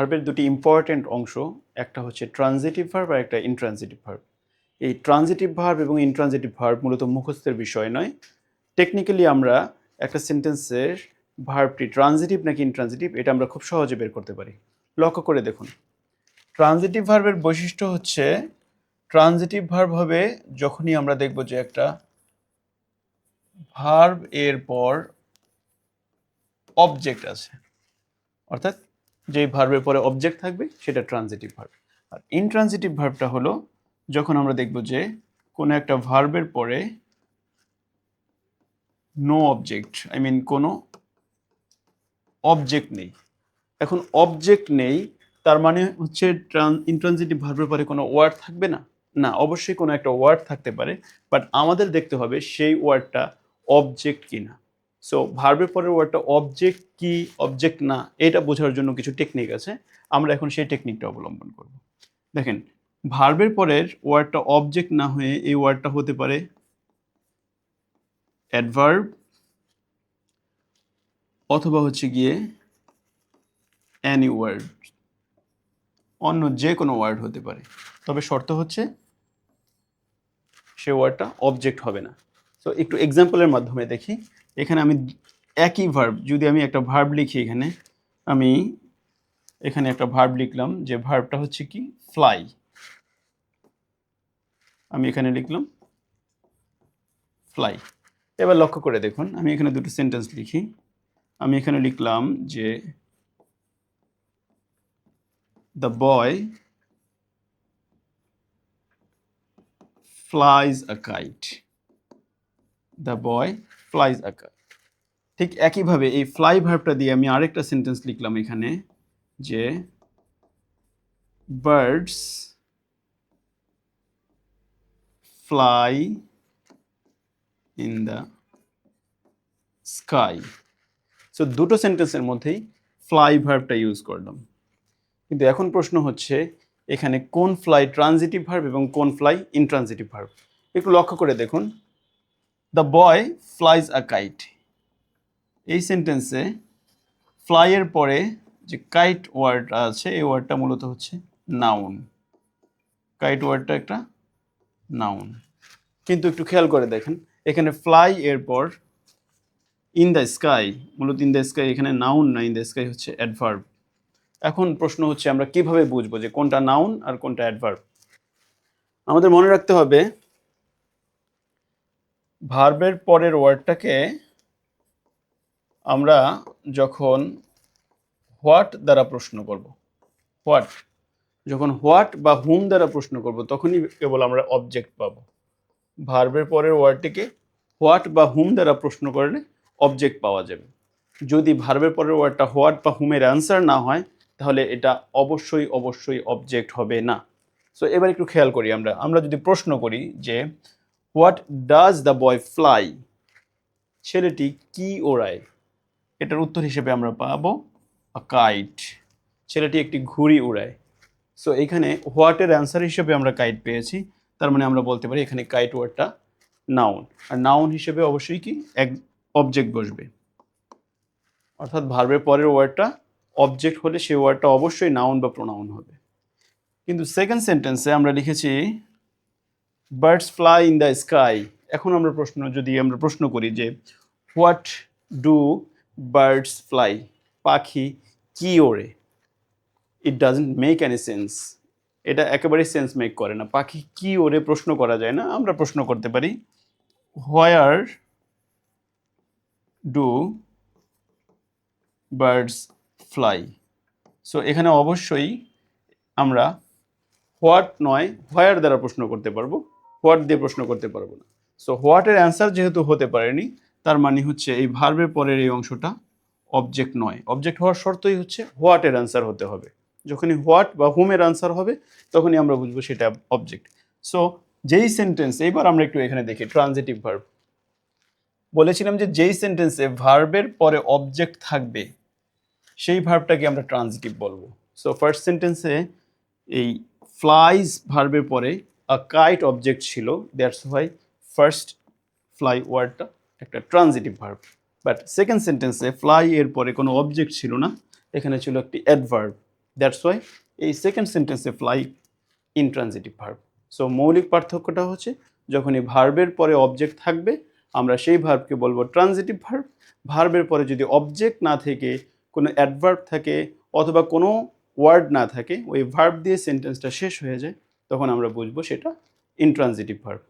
ভার্বের দুটি ইম্পর্ট্যান্ট অংশ, একটা হচ্ছে ট্রানজিটিভ ভার্ব আর একটা ইনট্রানজিটিভ ভার্ব এই ট্রানজিটিভ ভার্ব এবং ইনট্রানজিটিভ ভার্ব মূলত মুখস্থের বিষয় নয়। টেকনিক্যালি আমরা একটা সেন্টেন্সের ভার্বটি ট্রানজিটিভ নাকি ইনট্রানজিটিভ এটা আমরা খুব সহজে বের করতে পারি। লক্ষ্য করে দেখুন। ট্রানজিটিভ ভার্বের বৈশিষ্ট্য হচ্ছে ট্রানজিটিভ ভার্ব হবে যখনই আমরা দেখব যে একটা ভার্ব এর পর অবজেক্ট আছে। অর্থাৎ যেই ভার্বের পরে অবজেক্ট থাকবে, সেটা ট্রানজিটিভ ভার্ব আর ইনট্রানজিটিভ ভার্বটা হলো যখন আমরা দেখব যে কোনো একটা ভার্বের পরে নো অবজেক্ট আই মিন কোনো অবজেক্ট নেই। এখন অবজেক্ট নেই, তার মানে হচ্ছে ইন্ট্রানজিটিভ ভার্বের পরে কোনো ওয়ার্ড থাকবে না? না, অবশ্যই কোনো একটা ওয়ার্ড থাকতে পারে বাট আমাদের দেখতে হবে সেই ওয়ার্ডটা অবজেক্ট কি না সো ভার্বের পরের ওয়ার্ডটা অবজেক্ট কি অবজেক্ট না, এটা বোঝার জন্য কিছু টেকনিক আছে। আমরা এখন সেই টেকনিকটা অবলম্বন করব। দেখেন ভার্বের পরের ওয়ার্ডটা অবজেক্ট না হয়ে এই ওয়ার্ডটা হতে পারে অ্যাডভার্ব অথবা হচ্ছে গিয়ে অ্যানি ওয়ার্ড অন্য যে কোনো ওয়ার্ড হতে পারে। তবে শর্ত হচ্ছে সে ওয়ার্ডটা অবজেক্ট হবে না। তো একটু এক্সাম্পলের মাধ্যমে দেখি। এখানে আমি একই ভার্ব যদি আমি একটা ভার্ব লিখি এখানে, আমি এখানে একটা ভার্ব লিখলাম, যে ভার্বটা হচ্ছে কি? ফ্লাই আমি এখানে লিখলাম ফ্লাই এবার লক্ষ্য করে দেখুন, আমি এখানে দুটো সেন্টেন্স লিখি। আমি এখানে লিখলাম যে the boy flies a kite the boy flies a kite ঠিক একইভাবে এই ফ্লাই ভার্বটা দিয়ে আমি আরেকটা সেন্টেন্স লিখলাম এখানে, যে birds fly in the sky so দুটো সেন্টেন্সের মধ্যেই ফ্লাই ভার্বটা ইউজ করলাম। কিন্তু এখন প্রশ্ন হচ্ছে, এখানে কোন ফ্লাই ট্রানজিটিভ ভার্ব এবং কোন ফ্লাই ইনট্রানজিটিভ ভার্ব একটু লক্ষ্য করে দেখুন। The boy flies a kite এই সেন্টেন্সে ফ্লাইয়ের পরে যে কাইট ওয়ার্ডটা আছে, এই ওয়ার্ডটা মূলত হচ্ছে নাউন কাইট ওয়ার্ডটা একটা নাউন কিন্তু একটু খেয়াল করে দেখেন, এখানে ফ্লাই এরপর ইন দ্য স্কাই মূলত ইন দ্য স্কাই এখানে নাউন না ইন দ্য স্কাই হচ্ছে অ্যাডভার্ব এখন প্রশ্ন হচ্ছে আমরা কীভাবে বুঝব যে কোনটা নাউন আর কোনটা অ্যাডভার্ব আমাদের মনে রাখতে হবে ভার্বের পরের ওয়ার্ডটাকে আমরা যখন হোয়াট দ্বারা প্রশ্ন করব, হোয়াট, যখন হোয়াট বা হুম দ্বারা প্রশ্ন করব, তখনই কেবল আমরা অবজেক্ট পাবো। ভার্বের পরের ওয়ার্ডটিকে হোয়াট বা হুম দ্বারা প্রশ্ন করলে অবজেক্ট পাওয়া যাবে। যদি ভার্বের পরের ওয়ার্ডটা হোয়াট বা হুমের অ্যান্সার না হয়, তাহলে এটা অবশ্যই অবশ্যই অবজেক্ট হবে না। সো এবার একটু খেয়াল করি আমরা। আমরা যদি প্রশ্ন করি যে what does the boy fly? ছেলেটি কি ওড়ায়? এটার উত্তর হিসেবে আমরা পাবো কাইট ছেলেটি একটি ঘুড়ি উড়ায়। সো এখানে হোয়াটের অ্যান্সার হিসেবে আমরা কাইট পেয়েছি। তার মানে আমরা বলতে পারি এখানে কাইট ওয়ার্ডটা নাউন আর নাউন হিসেবে অবশ্যই কি? এক অবজেক্ট বসবে। অর্থাৎ ভার্বের পরের ওয়ার্ডটা অবজেক্ট হলে সেই ওয়ার্ডটা অবশ্যই নাউন বা প্রোনাউন হবে। কিন্তু সেকেন্ড সেন্টেন্সে আমরা লিখেছি birds fly in the sky. এখন আমরা প্রশ্ন, যদি আমরা প্রশ্ন করি যে, হোয়াট ডু বার্ডস ফ্লাই? পাখি কি ওড়ে? It doesn't make any sense এটা একেবারেই সেন্স মেক করে না। পাখি কি ওরে প্রশ্ন করা যায় না, আমরা প্রশ্ন করতে পারি where do birds fly? So এখানে অবশ্যই আমরা হোয়াট নয় হোয়ার দ্বারা প্রশ্ন করতে পারব। হোয়াট দিয়ে প্রশ্ন করতে পারব না। সো হোয়াটের অ্যান্সার যেহেতু হতে পারেনি, তার মানে হচ্ছে এই ভার্বের পরের এই অংশটা অবজেক্ট নয়। অবজেক্ট হওয়ার শর্তই হচ্ছে হোয়াটের অ্যান্সার হতে হবে। যখনই হোয়াট বা হুমের অ্যান্সার হবে, তখনই আমরা বুঝব সেটা অবজেক্ট সো যেই সেন্টেন্স এইবার আমরা একটু এখানে দেখি ট্রানজিটিভ ভার্ব বলেছিলাম যে যেই সেন্টেন্সে ভার্বের পরে অবজেক্ট থাকবে, সেই ভার্বটাকে আমরা ট্রানজিটিভ বলব। সো ফার্স্ট সেন্টেন্সে এই ফ্লাইজ ভার্বের পরে আ কাইট অবজেক্ট ছিল দ্যাটস হোয়াই ফার্স্ট ফ্লাই ওয়ার্ডটা একটা ট্রানজিটিভ ভার্ব বাট সেকেন্ড সেন্টেন্সে ফ্লাই এর পরে কোনো অবজেক্ট ছিল না, এখানে ছিল একটি অ্যাডভার্ব দ্যাটস ওয়াই এই সেকেন্ড সেন্টেন্সে ফ্লাই ইনট্রানজিটিভ ভার্ব সো মৌলিক পার্থক্যটা হচ্ছে যখন এই ভার্বের পরে অবজেক্ট থাকবে, আমরা সেই ভার্বকে বলব ট্রানজিটিভ ভার্ব ভার্বের পরে যদি অবজেক্ট না থেকে কোনো অ্যাডভার্ব থাকে অথবা কোনো ওয়ার্ড না থাকে, ওই ভার্ব দিয়ে সেন্টেন্সটা শেষ হয়ে যায় তখন আমরা বুঝব সেটা ইনট্রানজিটিভ ভার্ব